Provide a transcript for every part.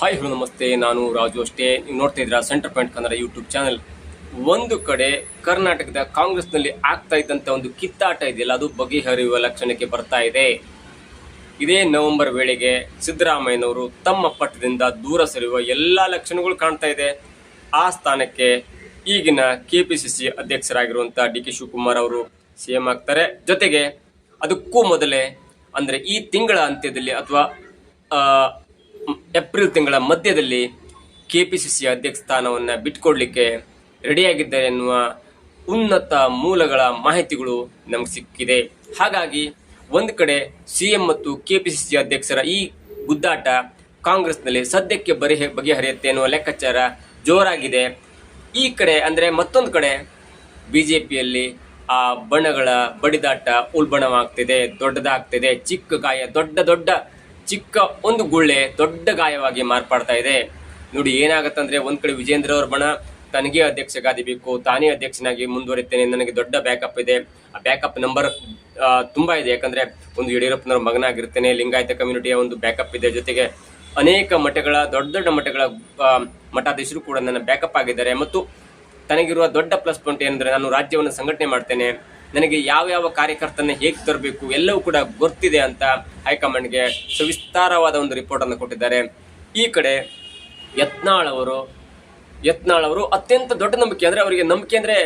Hi hello ನಮಸ್ತೆ, ನಾನು ರಾಜು ಅಷ್ಟೇ. ನೀವು ನೋಡ್ತಾ ಇದ್ದೀರಾ centre point Kannada YouTube channel. ಒಂದು ಕಡೆ ಕರ್ನಾಟಕದ ಕಾಂಗ್ರೆಸ್ನಲ್ಲಿ ಆಗ್ತಾ ಇದ್ದಂಥ ಒಂದು ಕಿತ್ತಾಟ ಇದೆಯಲ್ಲ, ಅದು ಬಗೆಹರಿಯುವ ಲಕ್ಷಣಕ್ಕೆ ಬರ್ತಾ ಇದೆ. ಇದೇ ನವೆಂಬರ್ ವೇಳೆಗೆ ಸಿದ್ದರಾಮಯ್ಯನವರು ತಮ್ಮ ಪಟ್ಟದಿಂದ ದೂರ ಸರಿಯುವ ಎಲ್ಲ ಲಕ್ಷಣಗಳು ಕಾಣ್ತಾ ಇದೆ. ಆ ಸ್ಥಾನಕ್ಕೆ ಈಗಿನ ಕೆಪಿಸಿಸಿ ಅಧ್ಯಕ್ಷರಾಗಿರುವಂಥ ಡಿ ಕೆ ಶಿವಕುಮಾರ್ ಅವರು ಸಿಎಂ ಆಗ್ತಾರೆ. ಜೊತೆಗೆ ಅದಕ್ಕೂ ಮೊದಲೇ ಅಂದರೆ ಈ ತಿಂಗಳ ಅಂತ್ಯದಲ್ಲಿ ಅಥವಾ ಏಪ್ರಿಲ್ ತಿಂಗಳ ಮಧ್ಯದಲ್ಲಿ ಕೆ ಪಿ ಸಿ ಅಧ್ಯಕ್ಷ ಸ್ಥಾನವನ್ನು ಬಿಟ್ಕೊಡ್ಲಿಕ್ಕೆ ರೆಡಿಯಾಗಿದ್ದಾರೆ ಎನ್ನುವ ಉನ್ನತ ಮೂಲಗಳ ಮಾಹಿತಿಗಳು ನಮಗೆ ಸಿಕ್ಕಿದೆ. ಹಾಗಾಗಿ ಒಂದು ಕಡೆ ಸಿಎಂ ಮತ್ತು ಕೆಪಿಸಿಸಿ ಅಧ್ಯಕ್ಷರ ಈ ಗುದ್ದಾಟ ಕಾಂಗ್ರೆಸ್ನಲ್ಲಿ ಸದ್ಯಕ್ಕೆ ಬರಿಹ ಬಗೆಹರಿಯುತ್ತೆ ಎನ್ನುವ ಲೆಕ್ಕಾಚಾರ ಜೋರಾಗಿದೆ. ಈ ಕಡೆ ಅಂದರೆ ಮತ್ತೊಂದು ಕಡೆ ಬಿ ಜೆ ಪಿಯಲ್ಲಿ ಆ ಬಣಗಳ ಬಡಿದಾಟ ಉಲ್ಬಣವಾಗ್ತಿದೆ, ದೊಡ್ಡದಾಗ್ತಿದೆ, ಚಿಕ್ಕ ಗಾಯ, ದೊಡ್ಡ ದೊಡ್ಡ ಚಿಕ್ಕ ಒಂದು ಗುಳ್ಳೆ ದೊಡ್ಡ ಗಾಯವಾಗಿ ಮಾರ್ಪಾಡ್ತಾ ಇದೆ. ನೋಡಿ, ಏನಾಗತ್ತಂದ್ರೆ ಒಂದ್ ಕಡೆ ವಿಜೇಂದ್ರ ಅವ್ರ ಬಣ, ತನಗೆ ಅಧ್ಯಕ್ಷ ಗಾದಿ ಬೇಕು, ತಾನೇ ಅಧ್ಯಕ್ಷನಾಗಿ ಮುಂದುವರಿತೇನೆ, ನನಗೆ ದೊಡ್ಡ ಬ್ಯಾಕಪ್ ಇದೆ. ಆ ಬ್ಯಾಕಪ್ ನಂಬರ್ ತುಂಬಾ ಇದೆ. ಯಾಕಂದ್ರೆ ಒಂದು ಯಡಿಯೂರಪ್ಪನವ್ರ ಮಗನಾಗಿರ್ತೇನೆ, ಲಿಂಗಾಯತ ಕಮ್ಯುನಿಟಿಯ ಒಂದು ಬ್ಯಾಕಪ್ ಇದೆ. ಜೊತೆಗೆ ಅನೇಕ ಮಠಗಳ, ದೊಡ್ಡ ದೊಡ್ಡ ಮಠಗಳ ಮಠಾಧೀಶರು ಕೂಡ ನನ್ನ ಬ್ಯಾಕಪ್ ಆಗಿದ್ದಾರೆ. ಮತ್ತು ತನಗಿರುವ ದೊಡ್ಡ ಪ್ಲಸ್ ಪಾಯಿಂಟ್ ಏನಂದ್ರೆ ನಾನು ರಾಜ್ಯವನ್ನು ಸಂಘಟನೆ ಮಾಡ್ತೇನೆ. ನನಗೆ ಯಾವ ಯಾವ ಕಾರ್ಯಕರ್ತನ ಹೇಗೆ ತರಬೇಕು ಎಲ್ಲವೂ ಕೂಡ ಗೊತ್ತಿದೆ ಅಂತ ಹೈಕಮಾಂಡ್ಗೆ ಸವಿಸ್ತಾರವಾದ ಒಂದು ರಿಪೋರ್ಟ್ ಅನ್ನು ಕೊಟ್ಟಿದ್ದಾರೆ. ಈ ಕಡೆ ಯತ್ನಾಳ್ ಅವರು ಯತ್ನಾಳ್ ಅವರು ಅತ್ಯಂತ ದೊಡ್ಡ ನಂಬಿಕೆ ಅಂದರೆ ಅವರಿಗೆ ನಂಬಿಕೆ ಅಂದರೆ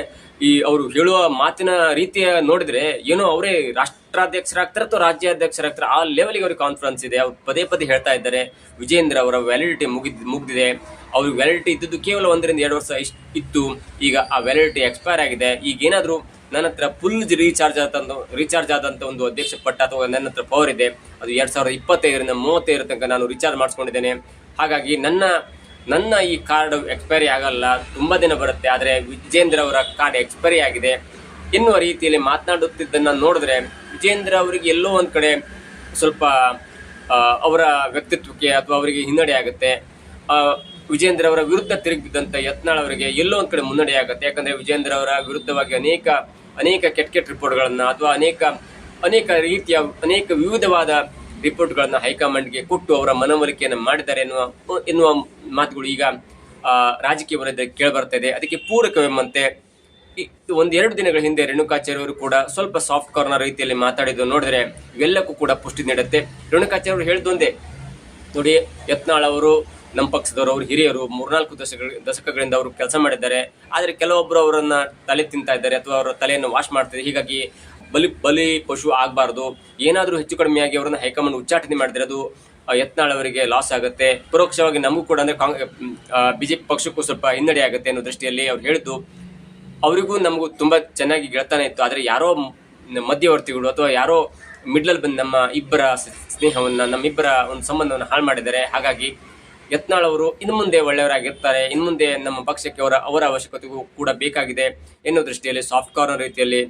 ಈ ಅವರು ಹೇಳುವ ಮಾತಿನ ರೀತಿಯ ನೋಡಿದ್ರೆ ಏನೋ ಅವರೇ ರಾಷ್ಟ್ರಾಧ್ಯಕ್ಷರಾಗ್ತಾರೆ ಅಥವಾ ರಾಜ್ಯಾಧ್ಯಕ್ಷರಾಗ್ತಾರೆ, ಆ ಲೆವೆಲ್ಗೆ ಅವ್ರಿಗೆ ಕಾನ್ಫರೆನ್ಸ್ ಇದೆ. ಅವ್ರು ಪದೇ ಪದೇ ಹೇಳ್ತಾ ಇದ್ದಾರೆ, ವಿಜೇಂದ್ರ ಅವರ ವ್ಯಾಲಿಡಿಟಿ ಮುಗಿದ್, ಮುಗಿದಿದೆ. ಅವ್ರಿಗೆ ವ್ಯಾಲಿಡಿಟಿ ಇದ್ದದ್ದು ಕೇವಲ ಒಂದರಿಂದ ಎರಡು ವರ್ಷ ಇಷ್ಟು ಇತ್ತು. ಈಗ ಆ ವ್ಯಾಲಿಡಿಟಿ ಎಕ್ಸ್ಪೈರ್ ಆಗಿದೆ. ಈಗ ಏನಾದರೂ ನನ್ನ ಹತ್ರ ಫುಲ್ ರೀಚಾರ್ಜ್ ಆದಂತ ರೀಚಾರ್ಜ್ ಆದಂತ ಒಂದು ಅಧ್ಯಕ್ಷ ಪಟ್ಟ ಅಥವಾ ನನ್ನ ಹತ್ರ ಪವರ್ ಇದೆ. ಅದು ಎರಡ್ ಸಾವಿರದ ಇಪ್ಪತ್ತೈದರಿಂದ ಮೂವತ್ತೈದರ ತನಕ ನಾನು ರೀಚಾರ್ಜ್ ಮಾಡಿಸ್ಕೊಂಡಿದ್ದೇನೆ. ಹಾಗಾಗಿ ನನ್ನ ನನ್ನ ಈ ಕಾರ್ಡ್ ಎಕ್ಸ್ಪೈರಿ ಆಗಲ್ಲ. ತುಂಬಾ ದಿನ ಬರುತ್ತೆ, ಆದರೆ ವಿಜೇಂದ್ರ ಅವರ ಕಾರ್ಡ್ ಎಕ್ಸ್ಪೈರಿ ಆಗಿದೆ. ಎನ್ನುವ ರೀತಿಯಲ್ಲಿ ಮಾತನಾಡುತ್ತಿದ್ದನ್ನ ನೋಡಿದ್ರೆ ವಿಜೇಂದ್ರ ಅವರಿಗೆ ಎಲ್ಲೋ ಒಂದ್ ಕಡೆ ಸ್ವಲ್ಪ ಅವರ ವ್ಯಕ್ತಿತ್ವಕ್ಕೆ ಅಥವಾ ಅವರಿಗೆ ಹಿನ್ನಡೆ ಆಗುತ್ತೆ. ವಿಜೇಂದ್ರ ಅವರ ವಿರುದ್ಧ ತಿರುಗಿದಂತ ಯತ್ನಾಳ್ ಅವರಿಗೆ ಎಲ್ಲೋ ಒಂದ್ ಕಡೆ ಮುನ್ನಡೆ ಆಗುತ್ತೆ. ಯಾಕಂದ್ರೆ ವಿಜೇಂದ್ರ ಅವರ ವಿರುದ್ಧವಾಗಿ ಅನೇಕ ಅನೇಕ ಕೆಟ್ಟ ಕೆಟ್ಟ ರಿಪೋರ್ಟ್ಗಳನ್ನು ಅಥವಾ ಅನೇಕ ಅನೇಕ ರೀತಿಯ, ಅನೇಕ ವಿವಿಧವಾದ ರಿಪೋರ್ಟ್ಗಳನ್ನು ಹೈಕಮಾಂಡ್ಗೆ ಕೊಟ್ಟು ಅವರ ಮನವೊಲಿಕೆಯನ್ನು ಮಾಡಿದ್ದಾರೆ ಎನ್ನುವ ಎನ್ನುವ ಮಾತುಗಳು ಈಗ ರಾಜಕೀಯ ವಲಯದಲ್ಲಿ ಕೇಳಿಬರ್ತಾ ಇದೆ. ಅದಕ್ಕೆ ಪೂರಕವೆಂಬಂತೆ ಒಂದೆರಡು ದಿನಗಳ ಹಿಂದೆ ರೇಣುಕಾಚಾರ್ಯ ಅವರು ಕೂಡ ಸ್ವಲ್ಪ ಸಾಫ್ಟ್ ಕಾರ್ನರ್ ರೀತಿಯಲ್ಲಿ ಮಾತಾಡಿದ್ದು ನೋಡಿದ್ರೆ ಇವೆಲ್ಲಕ್ಕೂ ಕೂಡ ಪುಷ್ಟಿ ನೀಡುತ್ತೆ. ರೇಣುಕಾಚಾರ್ಯ ಅವರು ಹೇಳಿದೊಂದೇ, ನೋಡಿ, ಯತ್ನಾಳ್ ಅವರು ನಮ್ಮ ಪಕ್ಷದವರು, ಅವರು ಹಿರಿಯರು, ಮೂರ್ನಾಲ್ಕು ದಶಕ ದಶಕಗಳಿಂದ ಅವರು ಕೆಲಸ ಮಾಡಿದ್ದಾರೆ. ಆದರೆ ಕೆಲವೊಬ್ಬರು ಅವರನ್ನ ತಲೆ ತಿಂತಾ ಇದ್ದಾರೆ ಅಥವಾ ಅವರ ತಲೆಯನ್ನು ವಾಶ್ ಮಾಡ್ತಿದ್ದಾರೆ ಹೀಗಾಗಿ ಬಲಿ ಬಲಿ ಪಶು ಆಗಬಾರ್ದು. ಏನಾದರೂ ಹೆಚ್ಚು ಕಡಿಮೆಯಾಗಿ ಅವರನ್ನ ಹೈಕಮಾಂಡ್ ಉಚ್ಚಾಟನೆ ಮಾಡಿದರೆ ಅದು ಯತ್ನಾಳ್ ಅವರಿಗೆ ಲಾಸ್ ಆಗುತ್ತೆ. ಪರೋಕ್ಷವಾಗಿ ನಮಗೂ ಕೂಡ ಅಂದ್ರೆ ಕಾಂಗ್ ಬಿಜೆಪಿ ಪಕ್ಷಕ್ಕೂ ಸ್ವಲ್ಪ ಹಿನ್ನಡೆ ಆಗುತ್ತೆ ಅನ್ನೋ ದೃಷ್ಟಿಯಲ್ಲಿ ಅವ್ರು ಹೇಳಿದ್ದು. ಅವರಿಗೂ ನಮಗೂ ತುಂಬ ಚೆನ್ನಾಗಿ ಗೆಳತಾನೆ ಇತ್ತು. ಆದರೆ ಯಾರೋ ಮಧ್ಯವರ್ತಿಗಳು ಅಥವಾ ಯಾರೋ ಮಿಡ್ಲಲ್ಲಿ ಬಂದು ನಮ್ಮ ಇಬ್ಬರ ಸ್ನೇಹವನ್ನ ನಮ್ಮಿಬ್ಬರ ಒಂದು ಸಂಬಂಧವನ್ನು ಹಾಳು ಮಾಡಿದ್ದಾರೆ. ಹಾಗಾಗಿ ಯತ್ನಾಳ್ ಅವರು ಇನ್ನು ಮುಂದೆ ಒಳ್ಳೆಯವರಾಗಿರ್ತಾರೆ. ಇನ್ನು ಮುಂದೆ ನಮ್ಮ ಪಕ್ಷಕ್ಕೆ ಅವರ ಅವರ ಅವಶ್ಯಕತೆಗೂ ಕೂಡ ಬೇಕಾಗಿದೆ ಎನ್ನುವ ದೃಷ್ಟಿಯಲ್ಲಿ ಸಾಫ್ಟ್ ಕಾರ್ನರ್ ರೀತಿಯಲ್ಲಿ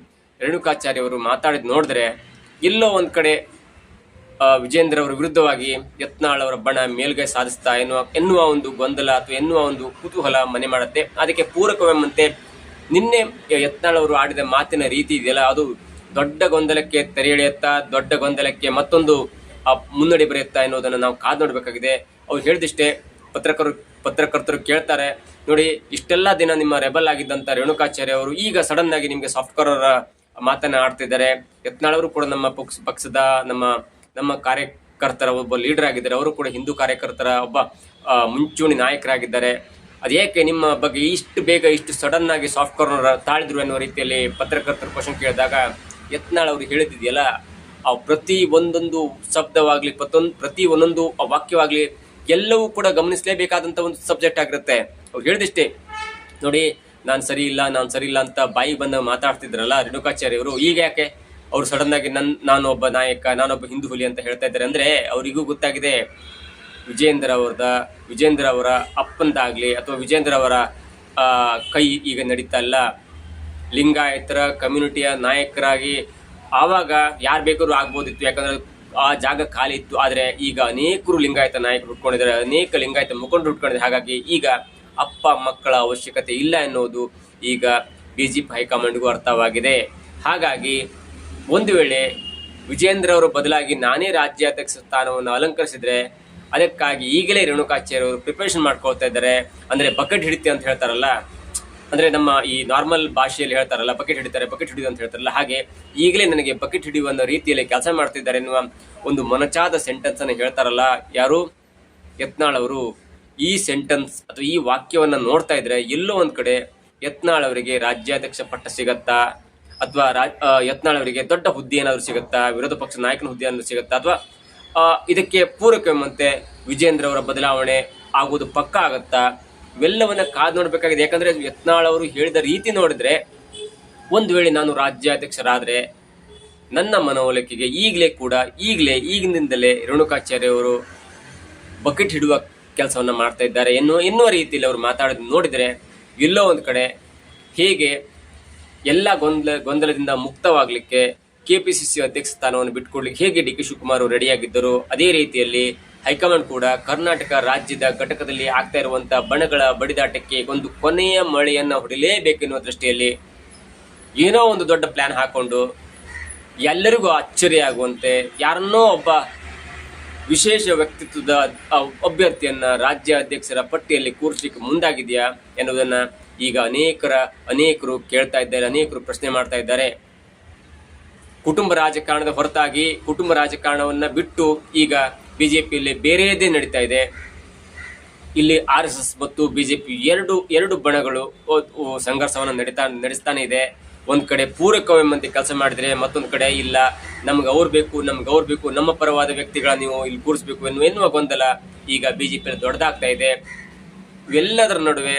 ರೇಣುಕಾಚಾರ್ಯ ಅವರು ಮಾತಾಡಿದ್ ನೋಡಿದ್ರೆ ಎಲ್ಲೋ ಒಂದು ಕಡೆ ವಿಜೇಂದ್ರ ಅವರ ವಿರುದ್ಧವಾಗಿ ಯತ್ನಾಳ್ ಅವರ ಬಣ ಮೇಲ್ಗೈ ಸಾಧಿಸ್ತಾ ಎನ್ನುವ ಎನ್ನುವ ಒಂದು ಗೊಂದಲ ಅಥವಾ ಎನ್ನುವ ಒಂದು ಕುತೂಹಲ ಮನೆ ಮಾಡುತ್ತೆ. ಅದಕ್ಕೆ ಪೂರಕವೆಂಬಂತೆ ನಿನ್ನೆ ಯತ್ನಾಳ್ ಅವರು ಆಡಿದ ಮಾತಿನ ರೀತಿ ಇದೆಯಲ್ಲ, ಅದು ದೊಡ್ಡ ಗೊಂದಲಕ್ಕೆ ತೆರೆ ಎಳೆಯುತ್ತಾ, ದೊಡ್ಡ ಗೊಂದಲಕ್ಕೆ ಮತ್ತೊಂದು ಮುನ್ನಡೆ ಬರೆಯುತ್ತಾ ಎನ್ನುವುದನ್ನು ನಾವು ಕಾದು ನೋಡ್ಬೇಕಾಗಿದೆ. ಅವ್ರು ಹೇಳಿದಿಷ್ಟೇ, ಪತ್ರಕರು, ಪತ್ರಕರ್ತರು ಕೇಳ್ತಾರೆ, ನೋಡಿ, ಇಷ್ಟೆಲ್ಲ ದಿನ ನಿಮ್ಮ ರೆಬಲ್ ಆಗಿದ್ದಂತ ರೇಣುಕಾಚಾರ್ಯ ಅವರು ಈಗ ಸಡನ್ ಆಗಿ ನಿಮಗೆ ಸಾಫ್ಟ್ವೇರ್ ಮಾತನ್ನ ಆಡ್ತಿದ್ದಾರೆ. ಯತ್ನಾಳವರು ಕೂಡ ನಮ್ಮ ಪಕ್ಷ ಪಕ್ಷದ ನಮ್ಮ ನಮ್ಮ ಕಾರ್ಯಕರ್ತರ ಒಬ್ಬ ಲೀಡರ್ ಆಗಿದ್ದಾರೆ. ಅವರು ಕೂಡ ಹಿಂದೂ ಕಾರ್ಯಕರ್ತರ ಒಬ್ಬ ಮುಂಚೂಣಿ ನಾಯಕರಾಗಿದ್ದಾರೆ. ಅದೇಕೆ ನಿಮ್ಮ ಬಗ್ಗೆ ಇಷ್ಟು ಬೇಗ ಇಷ್ಟು ಸಡನ್ ಆಗಿ ಸಾಫ್ಟ್ ಕಾರ್ನರ್ ತಾಳಿದ್ರು ಎನ್ನುವ ರೀತಿಯಲ್ಲಿ ಪತ್ರಕರ್ತರು ಕ್ವಶನ್ ಕೇಳಿದಾಗ ಯತ್ನಾಳ್ ಅವರು ಹೇಳಿದಿದೆಯಲ್ಲ ಆ ಪ್ರತಿ ಒಂದೊಂದು ಶಬ್ದವಾಗಲಿ ಪ್ರತಿ ಒಂದೊಂದು ವಾಕ್ಯವಾಗ್ಲಿ ಎಲ್ಲವೂ ಕೂಡ ಗಮನಿಸಲೇಬೇಕಾದಂತ ಒಂದು ಸಬ್ಜೆಕ್ಟ್ ಆಗಿರುತ್ತೆ. ಅವ್ರು ಹೇಳಿದಿಷ್ಟೇ, ನೋಡಿ, ನಾನು ಸರಿ ಇಲ್ಲ, ನಾನು ಸರಿ ಇಲ್ಲ ಅಂತ ಬಾಯಿ ಬಂದ ಮಾತಾಡ್ತಿದ್ರಲ್ಲ ರೇಣುಕಾಚಾರ್ಯ ಅವರು ಈಗ ಯಾಕೆ? ಅವ್ರು ಸಡನ್ ಆಗಿ ನನ್ ಒಬ್ಬ ನಾಯಕ, ನಾನೊಬ್ಬ ಹಿಂದೂ ಹುಲಿ ಅಂತ ಹೇಳ್ತಾ ಇದ್ದಾರೆ ಅಂದ್ರೆ ಅವರಿಗೂ ಗೊತ್ತಾಗಿದೆ. ವಿಜೇಂದ್ರ ಅವರದ ವಿಜೇಂದ್ರ ಅವರ ಅಪ್ಪಂದಾಗ್ಲಿ ಅಥವಾ ವಿಜೇಂದ್ರ ಅವರ ಕೈ ಈಗ ನಡೀತಾ ಇಲ್ಲ. ಲಿಂಗಾಯತರ ಕಮ್ಯುನಿಟಿಯ ನಾಯಕರಾಗಿ ಆವಾಗ ಯಾರು ಬೇಕಾದ್ರೂ ಆಗ್ಬೋದಿತ್ತು. ಯಾಕಂದ್ರೆ ಆ ಜಾಗ ಖಾಲಿ ಇತ್ತು. ಆದರೆ ಈಗ ಅನೇಕರು ಲಿಂಗಾಯತ ನಾಯಕರು ಹುಟ್ಕೊಂಡಿದ್ದಾರೆ. ಅನೇಕ ಲಿಂಗಾಯತ ಮುಖಂಡರು ಹುಟ್ಕೊಂಡಿದ್ದಾರೆ. ಹಾಗಾಗಿ ಈಗ ಅಪ್ಪ ಮಕ್ಕಳ ಅವಶ್ಯಕತೆ ಇಲ್ಲ ಎನ್ನುವುದು ಈಗ ಬಿಜೆಪಿ ಹೈಕಮಾಂಡ್ಗೂ ಅರ್ಥವಾಗಿದೆ. ಹಾಗಾಗಿ ಒಂದು ವೇಳೆ ವಿಜೇಂದ್ರ ಅವರ ಬದಲಾಗಿ ನಾನೇ ರಾಜ್ಯಾಧ್ಯಕ್ಷ ಸ್ಥಾನವನ್ನು ಅಲಂಕರಿಸಿದ್ರೆ ಅದಕ್ಕಾಗಿ ಈಗಲೇ ರೇಣುಕಾಚಾರ್ಯ ಅವರು ಪ್ರಿಪರೇಷನ್ ಮಾಡ್ಕೊಳ್ತಾ ಇದ್ದಾರೆ. ಅಂದ್ರೆ ಬಕೆಟ್ ಹಿಡಿತಿ ಅಂತ ಹೇಳ್ತಾರಲ್ಲ ಅಂದ್ರೆ ನಮ್ಮ ಈ ನಾರ್ಮಲ್ ಭಾಷೆಯಲ್ಲಿ ಹೇಳ್ತಾರಲ್ಲ ಬಕೆಟ್ ಹಿಡಿತಾರೆ ಬಕೆಟ್ ಹಿಡಿದು ಅಂತ ಹೇಳ್ತಾರಲ್ಲ, ಹಾಗೆ ಈಗಲೇ ನನಗೆ ಬಕೆಟ್ ಹಿಡಿಯುವ ರೀತಿಯಲ್ಲಿ ಕೆಲಸ ಮಾಡ್ತಿದ್ದಾರೆ ಎನ್ನುವ ಒಂದು ಮೊನಚಾದ ಸೆಂಟೆನ್ಸ್ ಅನ್ನು ಹೇಳ್ತಾರಲ್ಲ, ಯಾರು? ಯತ್ನಾಳ್ ಅವರು. ಈ ಸೆಂಟೆನ್ಸ್ ಅಥವಾ ಈ ವಾಕ್ಯವನ್ನ ನೋಡ್ತಾ ಇದ್ರೆ ಎಲ್ಲೋ ಒಂದ್ ಕಡೆ ಯತ್ನಾಳ್ ಅವರಿಗೆ ರಾಜ್ಯಾಧ್ಯಕ್ಷ ಪಟ್ಟ ಸಿಗತ್ತಾ? ಅಥವಾ ಯತ್ನಾಳ್ ಅವರಿಗೆ ದೊಡ್ಡ ಹುದ್ದೆ ಏನಾದರೂ ಸಿಗುತ್ತಾ? ವಿರೋಧ ಪಕ್ಷ ನಾಯಕನ ಹುದ್ದೆ ಏನಾದರೂ ಸಿಗುತ್ತಾ? ಅಥವಾ ಇದಕ್ಕೆ ಪೂರಕವೆಂಬಂತೆ ವಿಜೇಂದ್ರ ಅವರ ಬದಲಾವಣೆ ಆಗುವುದು ಪಕ್ಕ ಆಗತ್ತಾ? ಇವೆಲ್ಲವನ್ನ ಕಾದು ನೋಡ್ಬೇಕಾಗಿದೆ. ಯಾಕಂದ್ರೆ ಯತ್ನಾಳ್ ಅವರು ಹೇಳಿದ ರೀತಿ ನೋಡಿದ್ರೆ ಒಂದು ವೇಳೆ ನಾನು ರಾಜ್ಯಾಧ್ಯಕ್ಷರಾದ್ರೆ ನನ್ನ ಮನವೊಲಿಕೆಗೆ ಈಗಲೇ ಕೂಡ ಈಗಲೇ ಈಗಿನಿಂದಲೇ ರೇಣುಕಾಚಾರ್ಯ ಅವರು ಬಕೆಟ್ ಹಿಡುವ ಕೆಲಸವನ್ನ ಮಾಡ್ತಾ ಇದ್ದಾರೆ ಎನ್ನುವ ಎನ್ನುವ ರೀತಿಯಲ್ಲಿ ಅವರು ಮಾತಾಡೋದು ನೋಡಿದರೆ ಎಲ್ಲೋ ಒಂದು ಕಡೆ ಹೇಗೆ ಎಲ್ಲ ಗೊಂದಲ, ಗೊಂದಲದಿಂದ ಮುಕ್ತವಾಗಲಿಕ್ಕೆ ಕೆಪಿಸಿಸಿ ಅಧ್ಯಕ್ಷ ಸ್ಥಾನವನ್ನು ಬಿಟ್ಕೊಡ್ಲಿಕ್ಕೆ ಹೇಗೆ ಡಿ ಕೆ ಶಿವಕುಮಾರ್ ರೆಡಿಯಾಗಿದ್ದರು ಅದೇ ರೀತಿಯಲ್ಲಿ ಹೈಕಮಾಂಡ್ ಕೂಡ ಕರ್ನಾಟಕ ರಾಜ್ಯದ ಘಟಕದಲ್ಲಿ ಆಗ್ತಾ ಇರುವಂತಹ ಬಣಗಳ ಬಡಿದಾಟಕ್ಕೆ ಒಂದು ಕೊನೆಯ ಮಳೆಯನ್ನ ಹೊಡಿಲೇಬೇಕೆನ್ನುವ ದೃಷ್ಟಿಯಲ್ಲಿ ಏನೋ ಒಂದು ದೊಡ್ಡ ಪ್ಲಾನ್ ಹಾಕೊಂಡು ಎಲ್ಲರಿಗೂ ಅಚ್ಚರಿ ಆಗುವಂತೆ ಯಾರನ್ನೋ ಒಬ್ಬ ವಿಶೇಷ ವ್ಯಕ್ತಿತ್ವದ ಅಭ್ಯರ್ಥಿಯನ್ನ ರಾಜ್ಯ ಅಧ್ಯಕ್ಷರ ಪಟ್ಟಿಯಲ್ಲಿ ಕೂರಿಸಲಿಕ್ಕೆ ಮುಂದಾಗಿದೆಯಾ ಎನ್ನುವುದನ್ನ ಈಗ ಅನೇಕರ, ಅನೇಕರು ಕೇಳ್ತಾ ಇದ್ದಾರೆ, ಅನೇಕರು ಪ್ರಶ್ನೆ ಮಾಡ್ತಾ ಇದ್ದಾರೆ. ಕುಟುಂಬ ರಾಜಕಾರಣದ ಹೊರತಾಗಿ ಕುಟುಂಬ ರಾಜಕಾರಣವನ್ನ ಬಿಟ್ಟು ಈಗ ಬಿಜೆಪಿಯಲ್ಲಿ ಬೇರೆಯದೇ ನಡೀತಾ ಇದೆ. ಇಲ್ಲಿ ಆರ್ ಎಸ್ ಎಸ್ ಮತ್ತು ಬಿಜೆಪಿ ಎರಡು ಎರಡು ಬಣಗಳು ಸಂಘರ್ಷವನ್ನು ನಡೀತಾ, ನಡೆಸ್ತಾನೆ ಇದೆ. ಒಂದು ಕಡೆ ಪೂರಕವೆಂಬಂತೆ ಕೆಲಸ ಮಾಡಿದ್ರೆ ಮತ್ತೊಂದು ಕಡೆ ಇಲ್ಲ. ನಮ್ಗೆ ಅವ್ರು ಬೇಕು, ನಮ್ಗೆ ಅವ್ರು ಬೇಕು, ನಮ್ಮ ಪರವಾದ ವ್ಯಕ್ತಿಗಳ ನೀವು ಇಲ್ಲಿ ಕೂರಿಸ್ಬೇಕು ಎನ್ನುವ ಎನ್ನುವ ಗೊಂದಲ ಈಗ ಬಿಜೆಪಿಯಲ್ಲಿ ದೊಡ್ಡದಾಗ್ತಾ ಇದೆ. ಇವೆಲ್ಲದರ ನಡುವೆ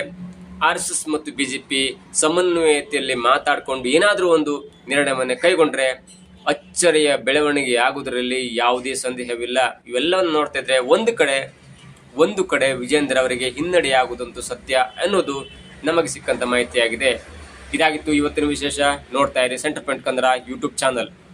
ಆರ್ ಎಸ್ ಎಸ್ ಮತ್ತು ಬಿಜೆಪಿ ಸಮನ್ವಯತೆಯಲ್ಲಿ ಮಾತಾಡಿಕೊಂಡು ಏನಾದರೂ ಒಂದು ನಿರ್ಣಯವನ್ನು ಕೈಗೊಂಡ್ರೆ ಅಚ್ಚರಿಯ ಬೆಳವಣಿಗೆ ಆಗುವುದರಲ್ಲಿ ಯಾವುದೇ ಸಂದೇಹವಿಲ್ಲ. ಇವೆಲ್ಲವನ್ನು ನೋಡ್ತಾ ಇದ್ರೆ ಒಂದು ಕಡೆ ಒಂದು ಕಡೆ ವಿಜೇಂದ್ರ ಅವರಿಗೆ ಹಿನ್ನಡೆಯಾಗುವುದಂತೂ ಸತ್ಯ ಅನ್ನೋದು ನಮಗೆ ಸಿಕ್ಕಂತ ಮಾಹಿತಿಯಾಗಿದೆ. ಇದಾಗಿತ್ತು ಇವತ್ತಿನ ವಿಶೇಷ. ನೋಡ್ತಾ ಇರಿ centre point Kannada YouTube channel.